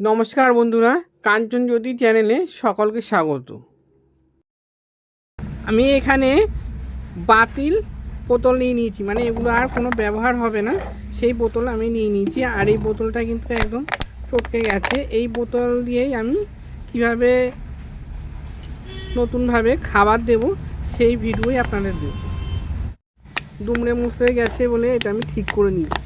নমস্কার বন্ধুরা, কাঞ্চন জ্যোতি চ্যানেলে সকলকে স্বাগত। আমি এখানে বাতিল বোতল নিয়ে নিয়েছি মানে এগুলো আর কোনো ব্যবহার হবে না। সেই বোতল আমি নিয়ে নিয়েছি, আর এই বোতলটা কিন্তু একদম চটকে গেছে। এই বোতল দিয়েই আমি কীভাবে নতুনভাবে খাবার দেব, সেই ভিডিওই আপনাদের দেব। দুমড়ে মুছড়ে গেছে বলে এটা আমি ঠিক করে নিয়েছি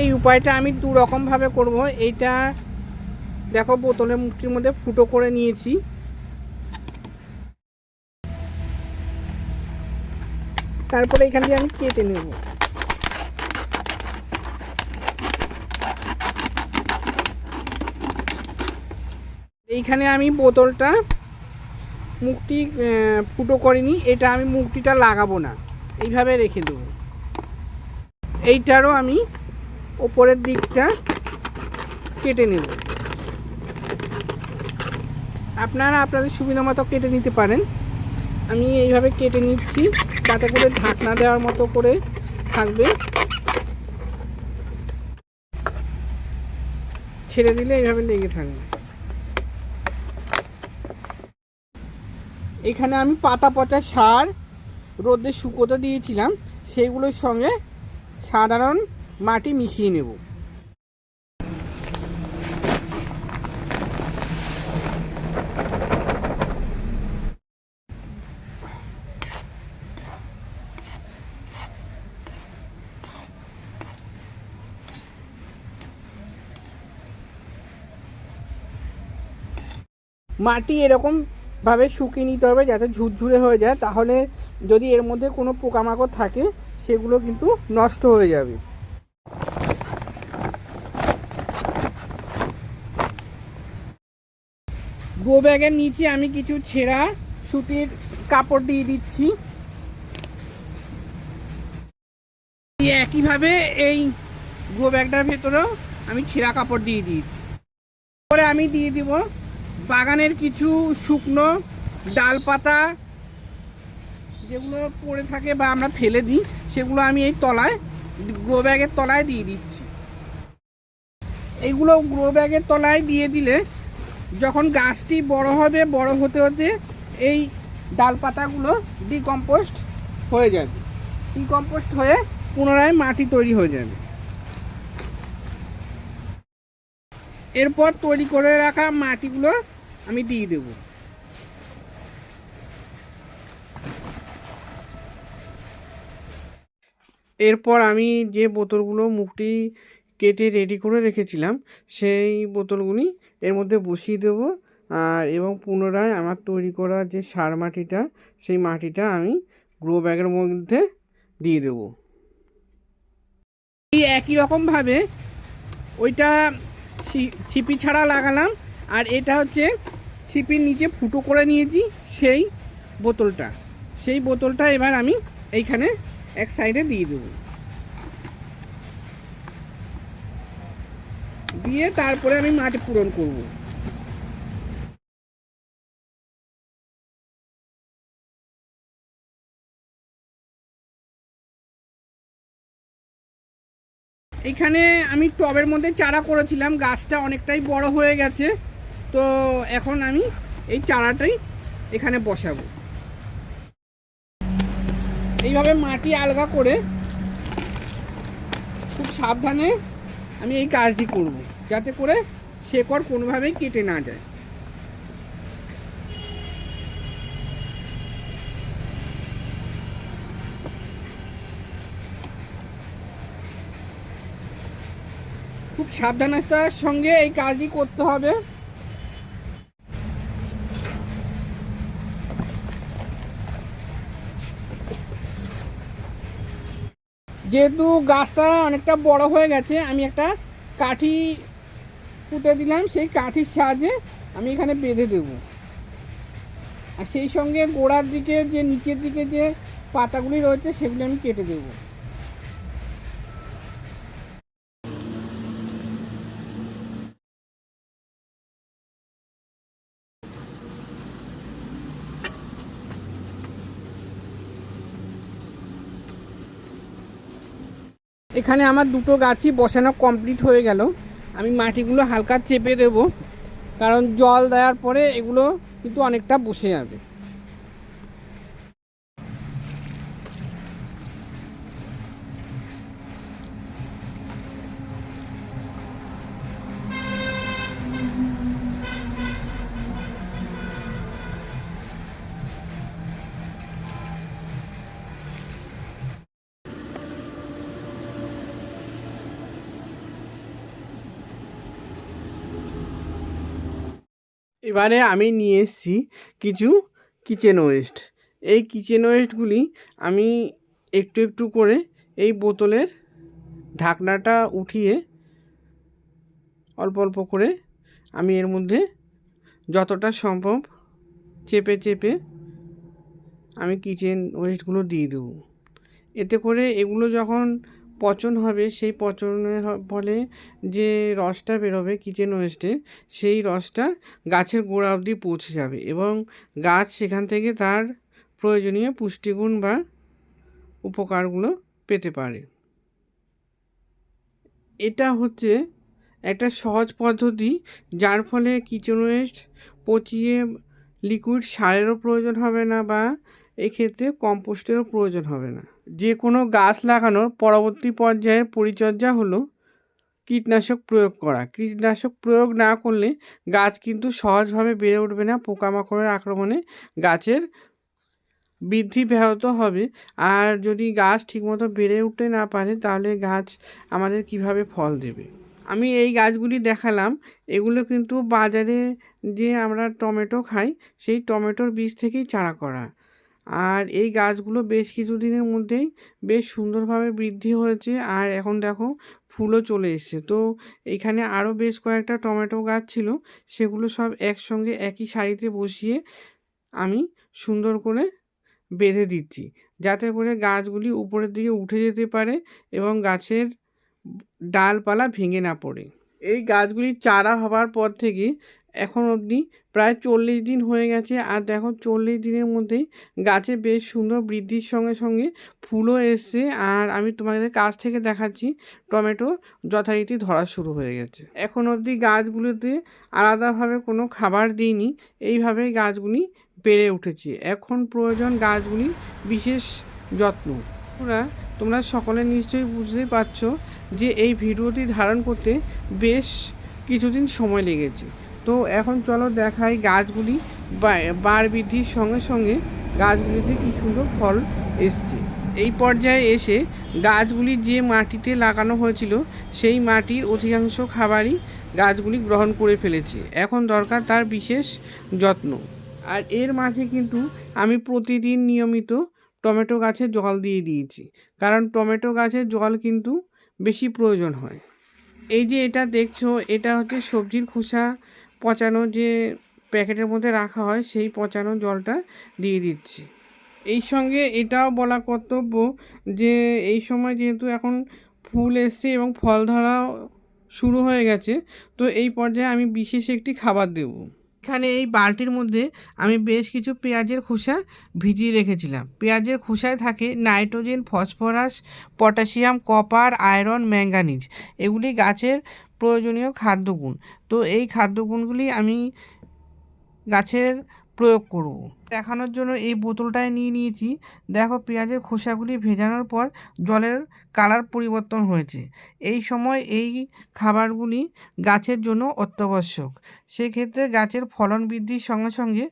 এই উপায়টা আমি দু রকমভাবে করব এইটা দেখো বোতলের মুখটির মধ্যে ফুটো করে নিয়েছি। তারপরে এখান দিয়ে আমি কেটে নেব। এইখানে আমি বোতলটা আহ, ফুটো করিনি এটা আমি মুখটিটা লাগাবো না। এইভাবে রেখে দেবো। এইটারও আমি ওপরের দিকটা কেটে নেব। আপনারা আপনাদের সুবিধা মতো কেটে নিতে পারেন। আমি এইভাবে কেটে নিচ্ছি তাতে করে ঢাকনা দেওয়ার মতো করে থাকবে। ছেড়ে দিলে এইভাবে লেগে থাকবে। এখানে আমি পাতা পচা সার রোদে শুকোতে দিয়েছিলাম। সেইগুলোর সঙ্গে সাধারণ মাটি মিশিয়ে নেব। মাটি এরকম ভাবে শুকিয়ে নিতে হবে যাতে ঝুরঝুরে হয়ে যায়, তাহলে যদি এর মধ্যে কোনো পোকামাকড় থাকে, সেগুলো কিন্তু নষ্ট হয়ে যাবে। গো ব্যাগের নিচে আমি কিছু ছেঁড়া সুতির কাপড় দিয়ে দিচ্ছি। একইভাবে এই গো ব্যাগটার ভেতরেও আমি ছেঁড়া কাপড় দিয়ে দিয়েছি। পরে আমি দিয়ে দিব বাগানের কিছু শুকনো ডালপাতা, যেগুলো পড়ে থাকে বা আমরা ফেলে দিই, সেগুলো আমি এই তলায় গ্রো ব্যাগের তলায় দিয়ে দিচ্ছি। এইগুলো গ্রো ব্যাগের তলায় দিয়ে দিলে যখন গাছটি বড় হবে, বড় হতে হতে এই ডালপাতাগুলো ডিকম্পোস্ট হয়ে যাবে। ডিকম্পোস্ট হয়ে পুনরায় মাটি তৈরি হয়ে যাবে। এরপর তৈরি করে রাখা মাটিগুলো আমি দিয়ে দেব। এরপর আমি যে বোতলগুলো মুখটি কেটে রেডি করে রেখেছিলাম, সেই বোতলগুলি এর মধ্যে বসিয়ে দেব। আর এবং পুনরায় আমার তৈরি করা যে সার মাটিটা, সেই মাটিটা আমি গ্রো ব্যাগের মধ্যে দিয়ে দেব। এই একই রকমভাবে ওইটা ছিপি ছাড়া লাগালাম। আর এটা হচ্ছে ছিপির নিচে ফুটো করে নিয়েছি সেই বোতলটা। সেই বোতলটা এবার আমি এইখানে এক সাইডে দিয়ে দেবো। দিয়ে তারপরে আমি মাটি পূরণ করব। এখানে আমি টবের মধ্যে চারা করেছিলাম, গাছটা অনেকটাই বড় হয়ে গেছে। তো এখন আমি এই চারাটাই এখানে বসাবো। এইভাবে মাটি আলগা করে খুব সাবধানে আমি এই কাজটি করব, যাতে করে শেকড় কোনোভাবেই কেটে না যায়। খুব সাবধানতার সঙ্গে এই কাজটি করতে হবে। যেহেতু গাছটা অনেকটা বড় হয়ে গেছে, আমি একটা কাঠি পুঁতে দিলাম, সেই কাঠির সাহায্যে আমি এখানে বেঁধে দেব। আর সেই সঙ্গে গোড়ার দিকে যে নিচের দিকে যে পাতাগুলি রয়েছে, সেগুলি আমি কেটে দেবো। এখানে আমার দুটো গাছই বসানো কমপ্লিট হয়ে গেল। আমি মাটিগুলো হালকা চেপে দেব, কারণ জল দেওয়ার পরে এগুলো কিন্তু অনেকটা বসে যাবে। এবারে আমি নিয়ে এসেছি কিছু কিচেন ওয়েস্ট এই কিচেন ওয়েস্টগুলি আমি একটু একটু করে এই বোতলের ঢাকনাটা উঠিয়ে অল্প অল্প করে আমি এর মধ্যে যতটা সম্ভব চেপে চেপে আমি কিচেন ওয়েস্টগুলো দিয়ে দেবো। এতে করে এগুলো যখন পচন হবে, সেই পচনের ফলে যে রসটা বেরোবে কিচেন ওয়েস্টে, সেই রসটা গাছের গোড়া অবধি পৌঁছে যাবে এবং গাছ সেখান থেকে তার প্রয়োজনীয় পুষ্টিগুণ বা উপকারগুলো পেতে পারে। এটা হচ্ছে একটা সহজ পদ্ধতি যার ফলে কিচেন ওয়েস্ট পচিয়ে লিকুইড সারেরও প্রয়োজন হবে না বা এক্ষেত্রে কম্পোস্টেরও প্রয়োজন হবে না। যে কোনো গাছ লাগানোর পরবর্তী পর্যায়ের পরিচর্যা হলো কীটনাশক প্রয়োগ করা। কীটনাশক প্রয়োগ না করলে গাছ কিন্তু সহজভাবে বেড়ে উঠবে না, পোকামাকড়ের আক্রমণে গাছের বৃদ্ধি ব্যাহত হবে। আর যদি গাছ ঠিকমতো বেড়ে উঠতে না পারে, তাহলে গাছ আমাদের কীভাবে ফল দেবে? আমি এই গাছগুলি দেখালাম। এগুলো কিন্তু বাজারে যে আমরা টমেটো খাই, সেই টমেটোর বীজ থেকেই চারা করা। আর এই গাছগুলো বেশ কিছুদিনের মধ্যেই বেশ সুন্দরভাবে বৃদ্ধি হয়েছে। আর এখন দেখো ফুলও চলে এসেছে। তো এখানে আরও বেশ কয়েকটা টমেটো গাছ ছিল, সেগুলো সব একসঙ্গে একই সারিতে বসিয়ে আমি সুন্দর করে বেঁধে দিচ্ছি। যাতে করে গাছগুলি উপরের দিকে উঠে যেতে পারে এবং গাছের ডালপালা ভেঙে না পড়ে। এই গাছগুলির চারা হবার পর থেকে এখন অবধি প্রায় চল্লিশ দিন হয়ে গেছে। আর দেখো, চল্লিশ দিনের মধ্যেই গাছে বেশ সুন্দর বৃদ্ধির সঙ্গে সঙ্গে ফুলও এসছে। আর আমি তোমাদের কাছ থেকে দেখাচ্ছি, টমেটো যথারীতি ধরা শুরু হয়ে গেছে। এখন অবধি গাছগুলোতে আলাদাভাবে কোনো খাবার দিইনি। এইভাবেই গাছগুলি বেড়ে উঠেছে। এখন প্রয়োজন গাছগুলি বিশেষ যত্ন। ওরা তোমরা সকলে নিশ্চয়ই বুঝতেই পারছ যে এই ভিডিওটি ধারণ করতে বেশ কিছুদিন সময় লেগেছে। তো এখন চলো দেখাই গাছগুলি বার বৃদ্ধির সঙ্গে সঙ্গে গাছগুলিতে কি সুন্দর ফল এসছে। এই পর্যায়ে এসে গাছগুলি যে মাটিতে লাগানো হয়েছিল, সেই মাটির অধিকাংশ খাবারই গাছগুলি গ্রহণ করে ফেলেছে। এখন দরকার তার বিশেষ যত্ন। আর এর মাঝে কিন্তু আমি প্রতিদিন নিয়মিত টমেটো গাছে জল দিয়ে দিয়েছি, কারণ টমেটো গাছের জল কিন্তু বেশি প্রয়োজন হয়। এই যে এটা দেখছ, এটা হচ্ছে সবজির খোসা পচানো যে প্যাকেটের মধ্যে রাখা হয়, সেই পচানো জলটা দিয়ে দিচ্ছি। এই সঙ্গে এটাও বলা কর্তব্য যে, এই সময় যেহেতু এখন ফুল এসছে এবং ফল ধরাও শুরু হয়ে গেছে, তো এই পর্যায়ে আমি বিশেষ একটি খাবার দেব। এখানে এই বালতির মধ্যে আমি বেশ কিছু পেঁয়াজের খোসা ভিজিয়ে রেখেছিলাম। পেঁয়াজের খোসায় থাকে nitrogen, phosphorus, potassium, copper, iron, manganese. এগুলি গাছের প্রয়োজনীয় খাদ্যগুণ। তো এই খাদ্যগুণগুলি আমি গাছের প্রয়োগ করব। দেখানোর জন্য এই বোতলটায় নিয়ে নিয়েছি। দেখো পেঁয়াজের খোসাগুলি ভেজানোর পর জলের কালার পরিবর্তন হয়েছে। এই সময় এই খাবারগুলি গাছের জন্য অত্যাবশ্যক। সেক্ষেত্রে গাছের ফলন বৃদ্ধির সঙ্গে সঙ্গে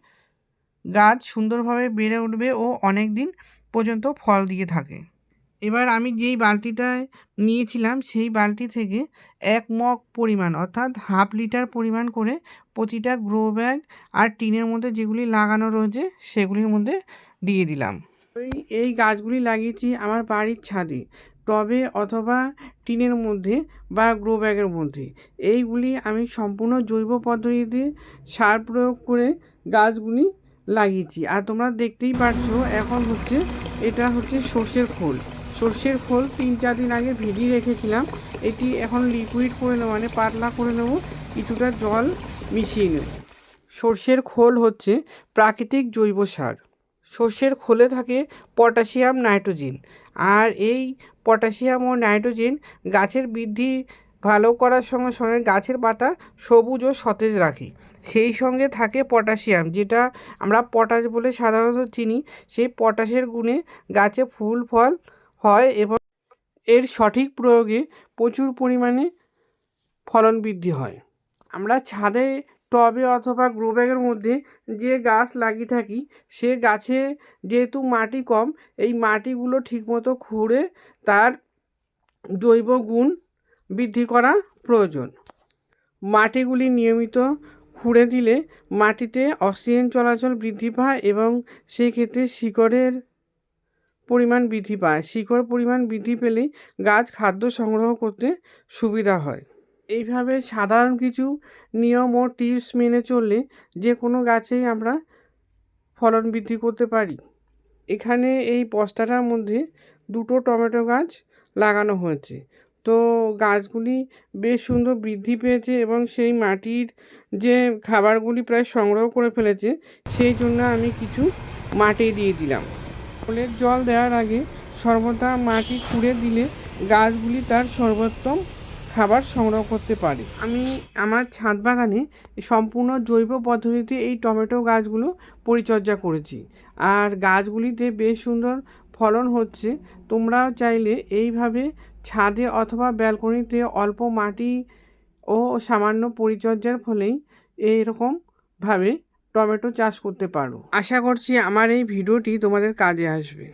গাছ সুন্দরভাবে বেড়ে উঠবে ও অনেক দিন পর্যন্ত ফল দিয়ে থাকে। এবার আমি যেই বালতিটায় নিয়েছিলাম, সেই বালতি থেকে এক মগ পরিমাণ, অর্থাৎ হাফ লিটার পরিমাণ করে প্রতিটা গ্রো ব্যাগ আর টিনের মধ্যে যেগুলি লাগানো রয়েছে, সেগুলির মধ্যে দিয়ে দিলাম। এই এই গাছগুলি লাগিয়েছি আমার বাড়ির ছাদে, টবে অথবা টিনের মধ্যে বা গ্রো ব্যাগের মধ্যে। এইগুলি আমি সম্পূর্ণ জৈব পদ্ধতিতে সার প্রয়োগ করে গাছগুলি লাগিয়েছি। আর তোমরা দেখতেই পারছ, এখন হচ্ছে, এটা হচ্ছে সর্ষের খোল। সর্ষের খোল তিন চার দিন আগে ভিজিয়ে রেখেছিলাম। এটি এখন লিকুইড করে নেব মানে পাতলা করে নেব, কিছুটা জল মিশিয়ে নেব। সর্ষের খোল হচ্ছে প্রাকৃতিক জৈব সার। সর্ষের খোলে থাকে পটাশিয়াম নাইট্রোজেন। আর এই পটাশিয়াম ও নাইট্রোজেন গাছের বৃদ্ধি ভালো করার সঙ্গে সঙ্গে গাছের পাতা সবুজ ও সতেজ রাখে। সেই সঙ্গে থাকে পটাশিয়াম, যেটা আমরা পটাশ বলে সাধারণত চিনি। সেই পটাশের গুণে গাছে ফুল, ফল হয় এবং এর সঠিক প্রয়োগে প্রচুর পরিমাণে ফলন বৃদ্ধি হয়। আমরা ছাদে, টবে অথবা গ্রো ব্যাগের মধ্যে যে গাছ লাগিয়ে থাকি, সে গাছে যেহেতু মাটি কম, এই মাটিগুলো ঠিকমতো খুঁড়ে তার জৈব গুণ বৃদ্ধি করা প্রয়োজন। মাটিগুলি নিয়মিত খুঁড়ে দিলে মাটিতে অক্সিজেন চলাচল বৃদ্ধি পায় এবং সেক্ষেত্রে শিকড়ের পরিমাণ বৃদ্ধি পায়। শিকড় পরিমাণ বৃদ্ধি পেলেই গাছ খাদ্য সংগ্রহ করতে সুবিধা হয়। এইভাবে সাধারণ কিছু নিয়ম ও টিপস মেনে চললে যে কোনো গাছেই আমরা ফলন বৃদ্ধি করতে পারি। এখানে এই বস্তাটার মধ্যে দুটো টমেটো গাছ লাগানো হয়েছে। তো গাছগুলি বেশ সুন্দর বৃদ্ধি পেয়েছে এবং সেই মাটির যে খাবারগুলি প্রায় সংগ্রহ করে ফেলেছে, সেই জন্য আমি কিছু মাটি দিয়ে দিলাম। ফুলের জল দেওয়ার আগে সর্বদা মাটি খুঁড়ে দিলে গাছগুলি তার সর্বোত্তম খাবার সংগ্রহ করতে পারে। আমি আমার ছাদ বাগানে সম্পূর্ণ জৈব পদ্ধতিতে এই টমেটো গাছগুলো পরিচর্যা করেছি। আর গাছগুলিতে বেশ সুন্দর ফলন হচ্ছে। তোমরাও চাইলে এইভাবে ছাদে অথবা ব্যালকনিতে অল্প মাটি ও সামান্য পরিচর্যার ফলেই এইরকমভাবে টমেটো চাষ করতে পারো। আশা করছি আমার এই ভিডিওটি তোমাদের কাজে আসবে।